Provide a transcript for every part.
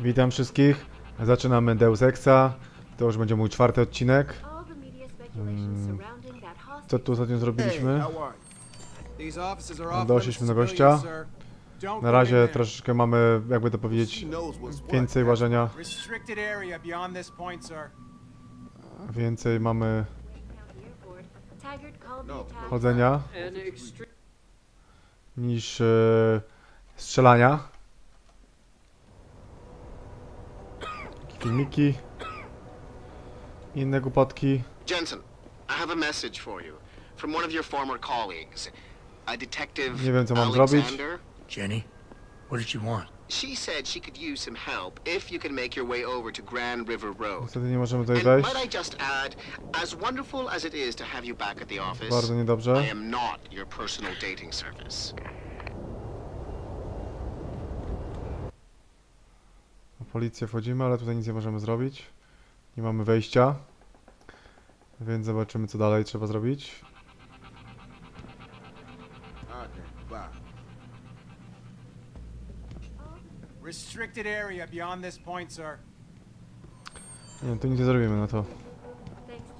Witam wszystkich. Zaczynamy Deus Exa. To już będzie mój czwarty odcinek. That Co tu ostatnio zrobiliśmy? Doszliśmy to gościa. Na razie troszeczkę mamy, jakby to powiedzieć, więcej łażenia, więcej mamy chodzenia niż e, strzelania. Filmiki, inne głupotki. Jensen, I have a message for you from one of your former colleagues, a detective Nie wiem, co mam zrobić. Alexander. Jenny, what did she want? She said she could use some help if you can make your way over to Grand River Road. Niestety nie możemy tutaj And wejść. might I just add, as wonderful as it is to have you back at the office, Bardzo niedobrze. I am not your personal dating service. Policję wchodzimy, ale tutaj nic nie możemy zrobić. Nie mamy wejścia. Więc zobaczymy co dalej trzeba zrobić. Restricted area beyond this point, sir. Nie tu nic nie zrobimy na to. Thanks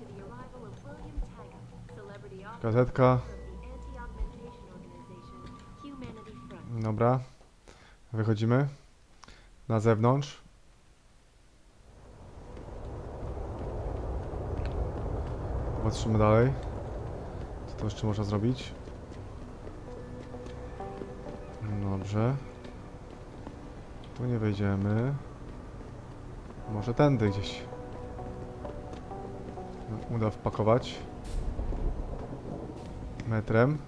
to Gazetka. Dobra. Wychodzimy. Na zewnątrz. Patrzymy dalej. Co to jeszcze można zrobić? Dobrze. Tu nie wejdziemy. Może tędy gdzieś. Uda wpakować. Metrem.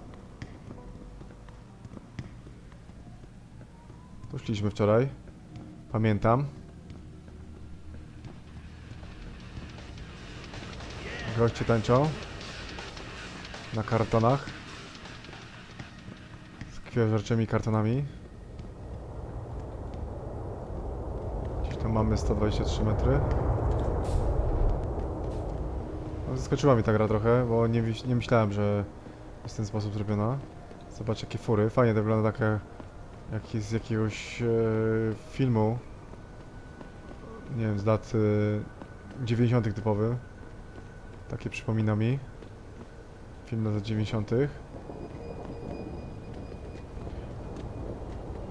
Tu szliśmy wczoraj. Pamiętam. Goście tańczą. Na kartonach. Z kwiożerczymi kartonami. Gdzieś tam mamy 123 metry. No, zaskoczyła mnie ta gra trochę, bo nie, nie myślałem, że jest w ten sposób zrobiona. Zobacz jakie fury. Fajnie to wygląda takie jak z jakiegoś e, filmu, nie wiem, z lat e, 90. typowy. Takie przypomina mi. Film z lat 90.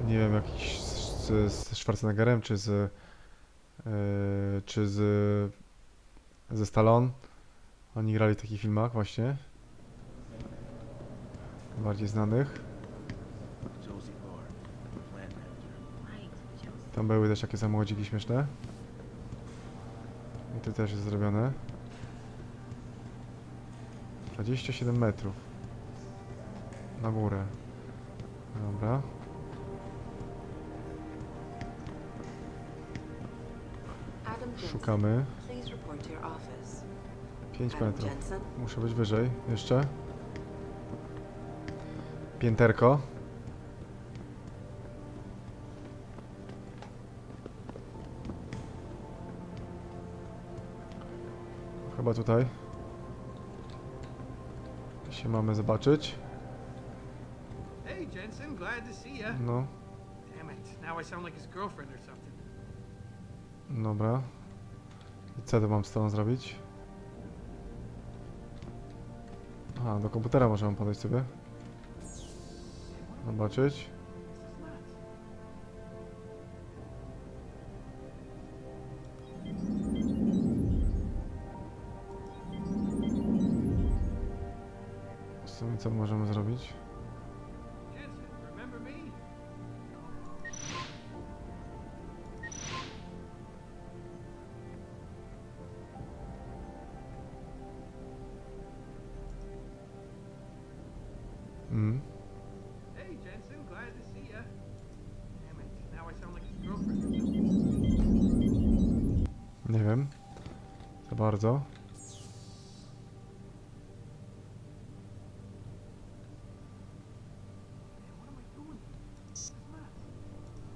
Nie wiem, jakiś z, z, Schwarzeneggerem, czy z e, czy z ze Stallone. Oni grali w takich filmach właśnie. Bardziej znanych. Tam były też takie samochodziki śmieszne. I to też jest zrobione. 27 metrów. Na górę. Dobra. Szukamy. please report to your office. 5 Adam metrów. Muszę być wyżej jeszcze. Pięterko. Chyba tutaj. Się mamy zobaczyć. Hey, Jensen, glad to see ya. No, Damn it, now I sound like his girlfriend or something. dobra. I co tu mam z tą zrobić? Aha, do komputera możemy podejść sobie. Zobaczyć. His girlfriend or something. Nie wiem. Za bardzo.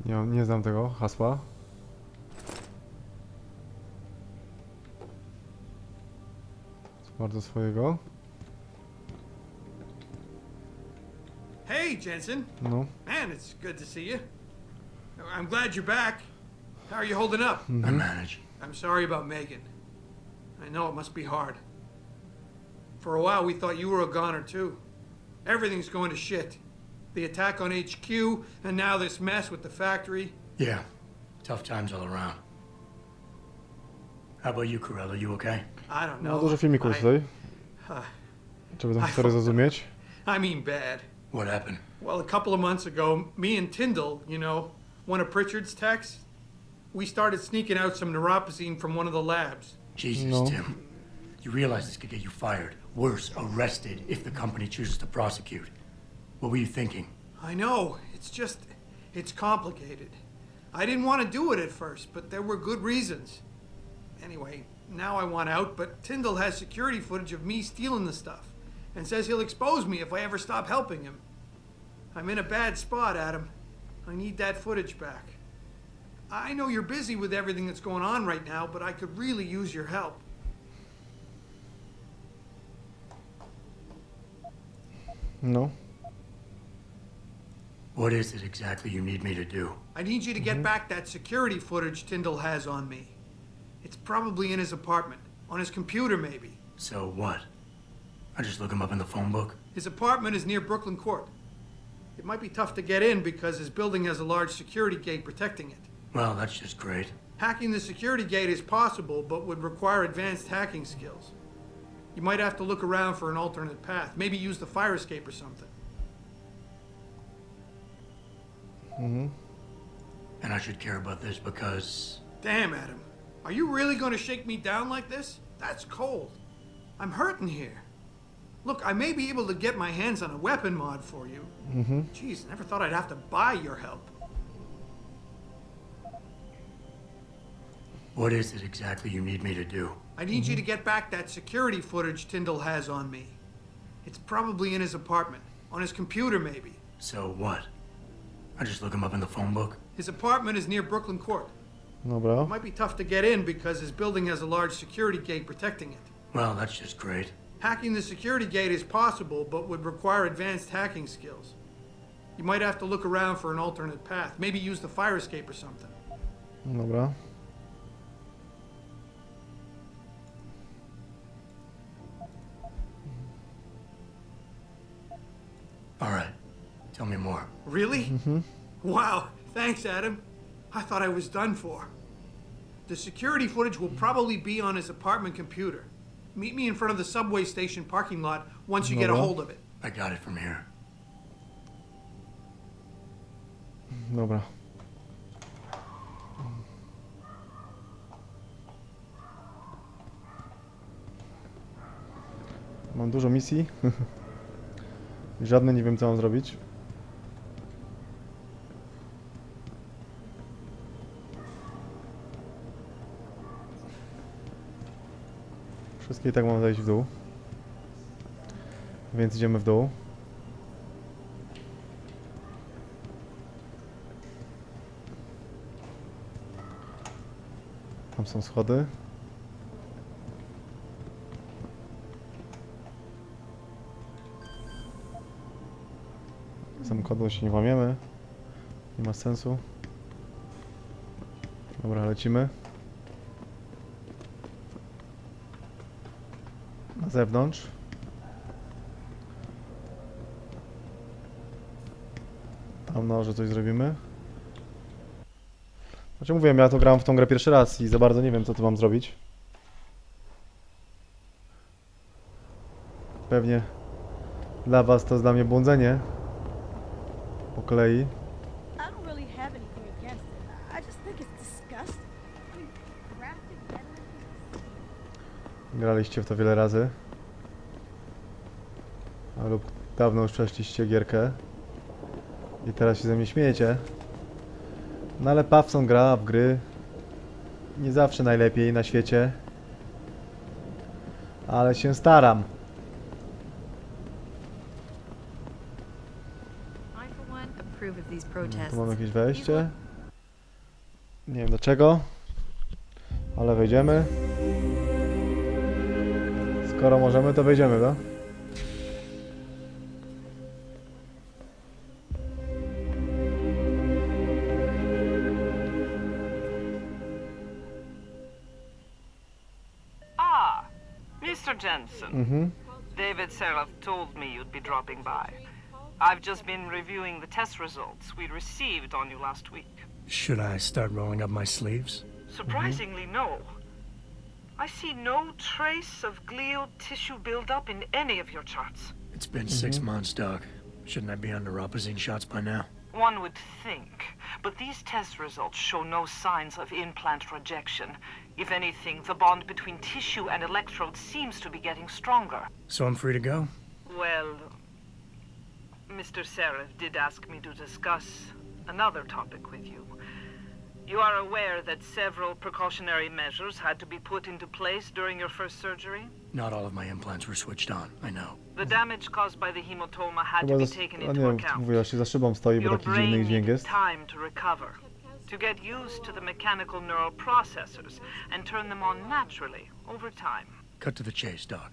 Nie, mam- nie znam tego hasła. Bardzo swojego. Hey, Jensen. No. Man, it's good to see you. I'm glad you're back. How are you holding up? Mm-hmm. I manage. I'm sorry about Megan. I know it must be hard. For a while, we thought you were a goner, too. Everything's going to shit. The attack on HQ, and now this mess with the factory. Yeah, tough times all around. How about you, Corella? You okay? I don't know. No dużo filmików I, tutaj, żeby tę historię zrozumieć. I mean bad. What happened? Well, a couple of months ago, me and Tyndall, you know, one of Pritchard's techs, we started sneaking out some neuropozyne from one of the labs. Jesus, No. Tim. You realize this could get you fired. Worse, arrested if the company chooses to prosecute. What were you thinking? I know. It's just, it's complicated. I didn't want to do it at first, but there were good reasons. Anyway, now I want out, but Tyndall has security footage of me stealing the stuff and says he'll expose me if I ever stop helping him. I'm in a bad spot, Adam. I need that footage back. I know you're busy with everything that's going on right now, but I could really use your help. No. What is it exactly you need me to do? I need you to get mm-hmm. back that security footage Tyndall has on me. It's probably in his apartment, on his computer maybe. So what? I just look him up in the phone book? His apartment is near Brooklyn Court. It might be tough to get in because his building has a large security gate protecting it. Well, that's just great. Hacking the security gate is possible, but would require advanced hacking skills. You might have to look around for an alternate path, maybe use the fire escape or something. And I should care about this because. Damn, Adam. Are you really going to shake me down like this? That's cold. I'm hurting here. Look, I may be able to get my hands on a weapon mod for you. Mm-hmm. Jeez, never thought I'd have to buy your help. What is it exactly you need me to do? I need you to get back that security footage Tyndall has on me. It's probably in his apartment, on his computer maybe. So what? I just look him up in the phone book? His apartment is near Brooklyn Court. No Dobra. It might be tough to get in because his building has a large security gate protecting it. Well, that's just great. Hacking the security gate is possible, but would require advanced hacking skills. You might have to look around for an alternate path, maybe use the fire escape or something. Dobra. Tell me more. Really? Wow, thanks, Adam. I thought I was done for. The security footage will probably be on his apartment computer. Meet me in front of the subway station parking lot once you get a hold of it. I got it from here. Dobra. Mam dużo misji. Żadne nie wiem co mam zrobić. I tak mam zejść w dół. Więc idziemy w dół. Tam są schody. Samochodu się nie łamiemy. Nie ma sensu. Dobra, lecimy. Zewnątrz. Tam no, że coś zrobimy. Znaczy mówiłem, ja to grałem w tą grę pierwszy raz i za bardzo nie wiem co tu mam zrobić. Pewnie dla was to jest dla mnie błądzenie. Po kolei. Graliście w to wiele razy. A lub dawno już przeszliście gierkę. I teraz się ze mnie śmiejecie. No ale Pawson gra w gry. Nie zawsze najlepiej na świecie. Ale się staram. No. Tu mamy jakieś wejście. Nie wiem dlaczego. Ale wejdziemy. Skoro możemy, to wejdziemy, no? Jensen. Mhm. David Seraph told me you'd be dropping by. I've just been reviewing the test results we received on you last week. Should I start rolling up my sleeves? Surprisingly, no. I see no trace of glial tissue buildup in any of your charts. It's been six months, Doc. Shouldn't I be under Opposine shots by now? One would think, but these test results show no signs of implant rejection. If anything, the bond between tissue and electrode seems to be getting stronger. So I'm free to go? Well, Mr. Seraph did ask me to discuss another topic with you. You are aware that several precautionary measures had to be put into place during your first surgery? Not all of my implants were switched on, I know. The damage caused by the hematoma had to Chyba be zas... taken A into nie, account. mówiła się za szybą stoi, bo Your taki dziwny brain dźwięk needed jest. time to recover, to get used to the mechanical neural processors and turn them on naturally over time. Cut to the chase, Doc.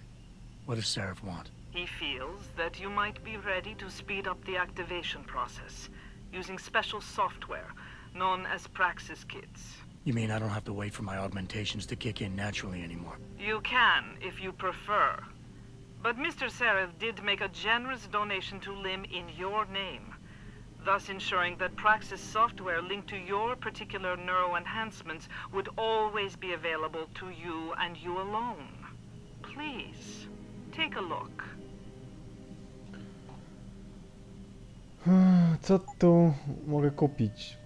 What does Seraph want? He feels that you might be ready to speed up the activation process using special software known as Praxis Kits. You mean I don't have to wait for my augmentations to kick in naturally anymore? You can if you prefer. But Mr. Seraph did make a generous donation to Lim in your name, thus ensuring that Praxis software linked to your particular neuro enhancements would always be available to you and you alone. Please, take a look. Co tu mogę kupić?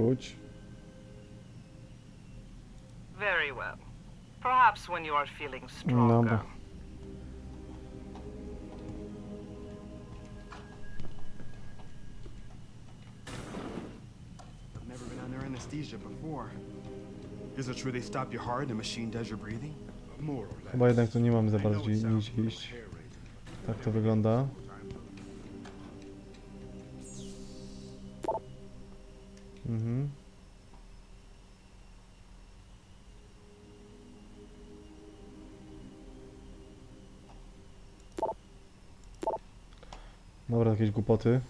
Wróć. Very well. Perhaps when you are feeling Dobra. stronger. I've never been under anesthesia before. Is it true they stop your heart and the machine does your breathing? More or less. Chyba jednak tu nie mamy za bardzo gdzie sounds gdzie iść. Tak to wygląda. Mhm. Dobra, jakieś głupoty.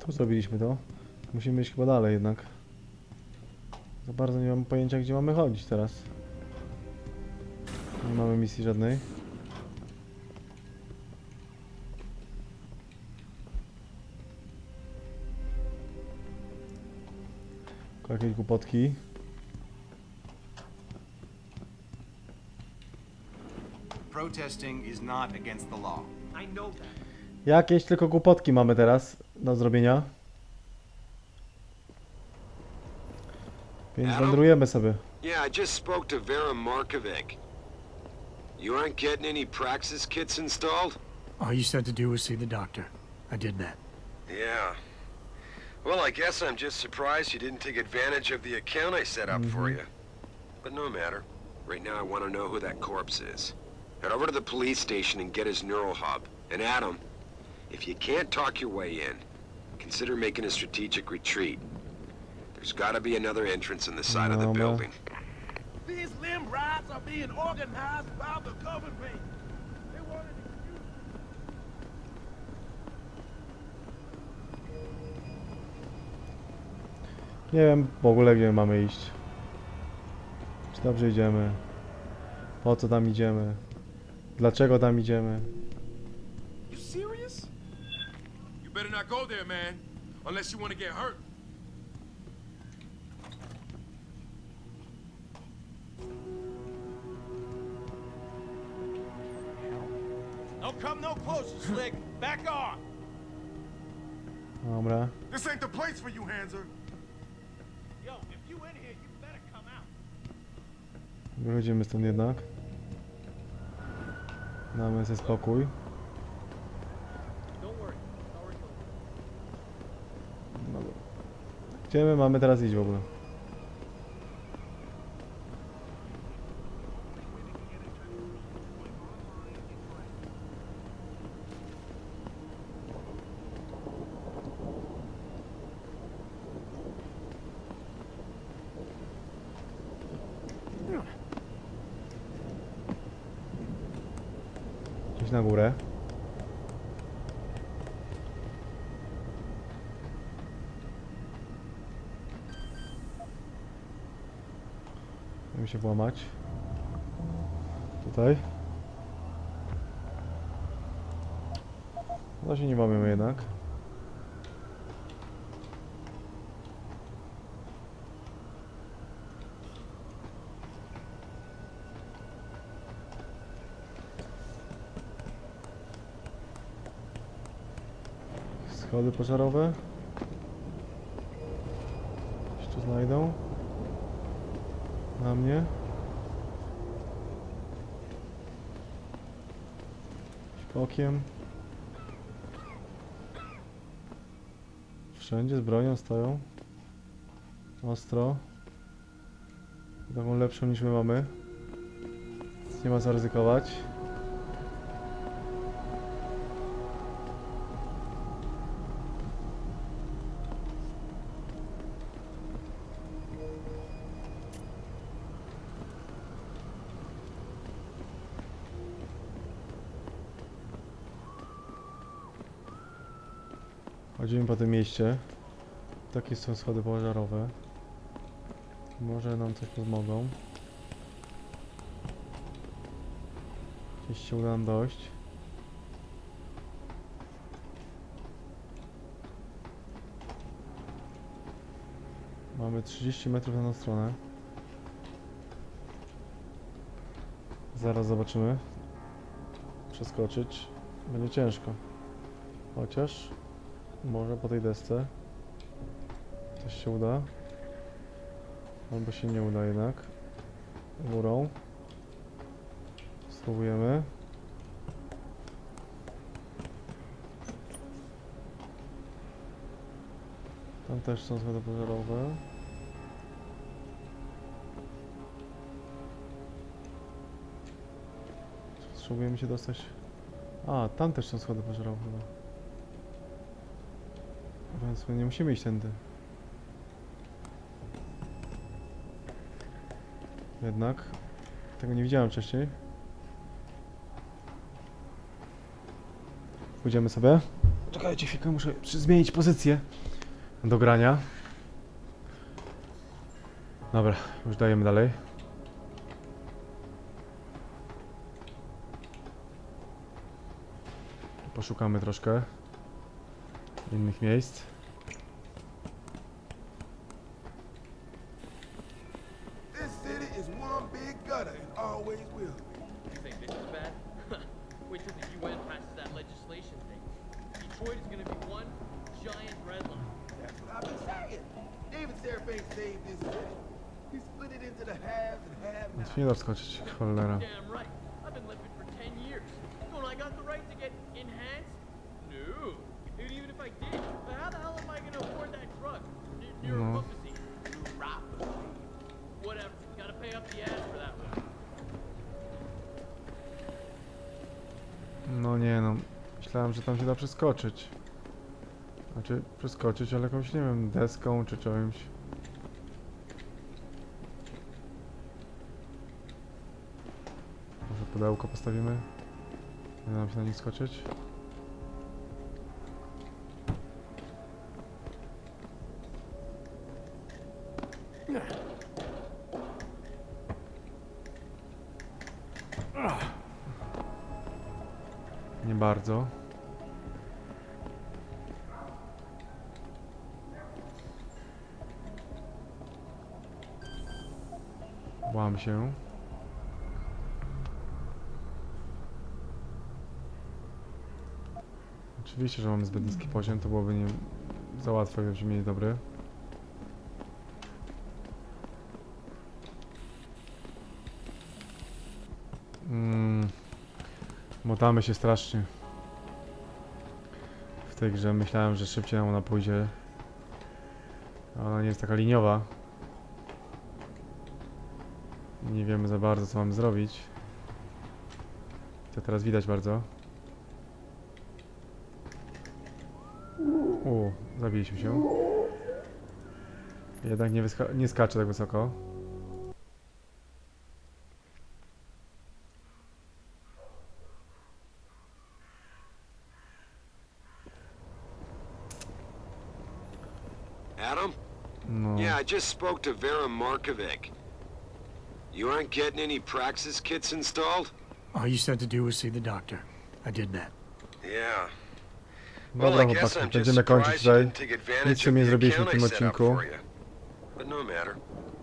Tu zrobiliśmy to. Musimy iść chyba dalej jednak. Za bardzo nie mam pojęcia gdzie mamy chodzić teraz. Nie mamy misji żadnej. Jakieś głupotki. Protesting is not against the law. I know that. Jakieś tylko głupotki mamy teraz do zrobienia. Więc wędrujemy sobie. Yeah, I just spoke to Vera Markovic. You aren't getting any Praxis kits installed? All you said to do was see the doctor. I did that. Yeah. Well, I guess I'm just surprised you didn't take advantage of the account I set up for mm-hmm. you. But no matter. Right now I want to know who that corpse is. Head over to the police station and get his neural hub. And Adam, if you can't talk your way in, consider making a strategic retreat. There's gotta be another entrance in the side of the No, man. Uh, building. These limb rides are being organized by the government. Nie wiem w ogóle gdzie mamy iść. Czy dobrze idziemy? Po co tam idziemy? Dlaczego tam idziemy? You serious? You better not go there, man. Unless you want to get hurt. Don't come no closer, Slick. Back off. Dobra. This ain't the place for you, Hanser. Wychodzimy stąd jednak. Damy sobie spokój. Dobra. Gdzie my mamy teraz iść w ogóle? Na górę. Musimy się włamać. Tutaj. No się nie mamy jednak. Schody pożarowe. Coś tu znajdą. Na mnie. Okiem. Wszędzie z bronią stoją. Ostro. Taką lepszą niż my mamy. Więc nie ma co ryzykować. Chodzimy po tym mieście. Takie są schody pożarowe. Może nam coś pomogą. Gdzieś się uda nam dojść. Mamy 30 metrów na tą stronę. Zaraz zobaczymy. Przeskoczyć. Będzie ciężko. Chociaż może po tej desce coś się uda. Albo się nie uda jednak. Górą. Spróbujemy. Tam też są schody pożarowe. Spróbujemy się dostać. A, tam też są schody pożarowe. Więc my nie musimy iść tędy. Jednak. Tego nie widziałem wcześniej. Pójdziemy sobie. Czekajcie chwilkę, muszę zmienić pozycję do grania. Dobra, już dajemy dalej. Poszukamy troszkę innych miejsc. This city is one big gutter and always will be. You think this is bad? Wait till the UN passes that legislation thing. Detroit is gonna be one giant red line. That's what I've been saying. David Serafine saved this city. He split it into the haves and have-nots. Nic nie da wskoczyć, cholera. Damn right. I've been living for 10 years. Don't I got the right to get enhanced? One. No nie no, myślałem, że tam się da przeskoczyć. Znaczy, przeskoczyć, ale jakąś, nie wiem, deską czy czymś. Może pudełko postawimy? Nie da nam się na nich skoczyć? Bardzo. Łam się. Oczywiście, że mamy zbyt niski poziom, to byłoby nie za łatwo, gdybyśmy mieli dobry. Mm. Motamy się strasznie. Grze myślałem, że szybciej nam ona pójdzie. Ona nie jest taka liniowa. Nie wiemy za bardzo co mamy zrobić. To teraz widać bardzo. U, zabiliśmy się. Jednak nie, nie skacze tak wysoko. Adam? No. Yeah, I just spoke to Vera Markovic. You aren't getting any Praxis kits installed? All you said to do was see the doctor. I did that. Yeah. Well, Dobra I guess chłopaki, I'm just będziemy kończyć surprised you tutaj. didn't take advantage Nic się of nie the zrobiliśmy w account tym I set up odcinku. for you. But no matter.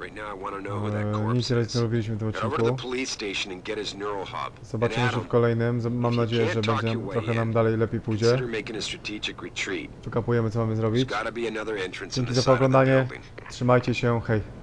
Right now I want to know who that Eee, Nic corpse nie is. zrobiliśmy w tym Head over to the odcinku. police station and get his neural hub. Zobaczymy and się w kolejnym. Z- Mam nadzieję, że będzie trochę nam dalej lepiej pójdzie. Consider making a strategic retreat. Przekapujemy co mamy There's zrobić. gotta be another entrance in Dzięki the za side of the oglądanie. building. Trzymajcie się. Hej.